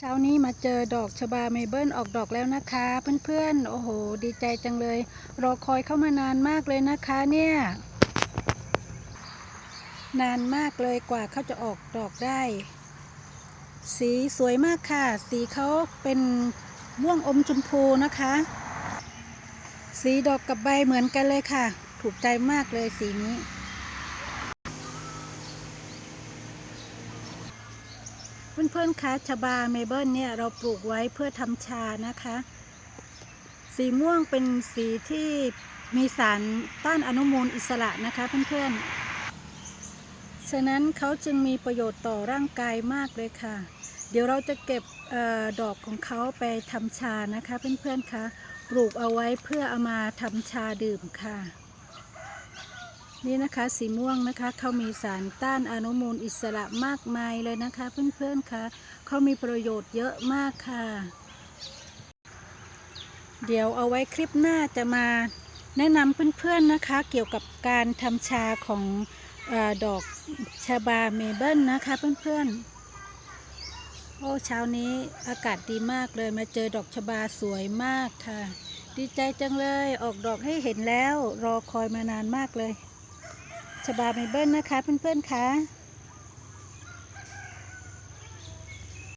เช้านี้มาเจอดอกชบาเมเบิลออกดอกแล้วนะคะ เพื่อนๆ โอ้โห ดีใจจังเลย รอคอยเข้ามานานมากเลยนะคะเนี่ย นานมากเลยกว่าเขาจะออกดอกได้ สีสวยมากค่ะ สีเขาเป็นม่วงอมชมพูนะคะ สีดอกกับใบเหมือนกันเลยค่ะ ถูกใจมากเลยสีนี้ เพื่อนๆคะชบาเมเบิลเนี่ยเราปลูกไว้เพื่อทำชานะคะ สีม่วงเป็นสีที่มีสารต้านอนุมูลอิสระนะคะเพื่อนๆ ฉะนั้นเขาจึงมีประโยชน์ต่อร่างกายมากเลยค่ะ เดี๋ยวเราจะเก็บออดอกของเขาไปทำชานะคะเพื่อนๆคะปลูกเอาไว้เพื่อเอามาทำชาดื่มค่ะ นี่นะคะสีม่วงนะคะเขามีสารต้านอนุมูลอิสระมากมายเลยนะคะ เพื่อนๆคะเขามีประโยชน์เยอะมากค่ะ เดี๋ยวเอาไว้คลิปหน้าจะมาแนะนำเพื่อนๆนะคะ เกี่ยวกับการทำชาของอดอกชาบาเมเบิลนะคะเพื่อนๆ โอ้เช้านี้อากาศดีมากเลยมาเจอดอกชาบาสวยมากค่ะ ดีใจจังเลยออกดอกให้เห็นแล้ว รอคอยมานานมากเลย ชบาเมเบิลนะคะเพื่อนๆคะ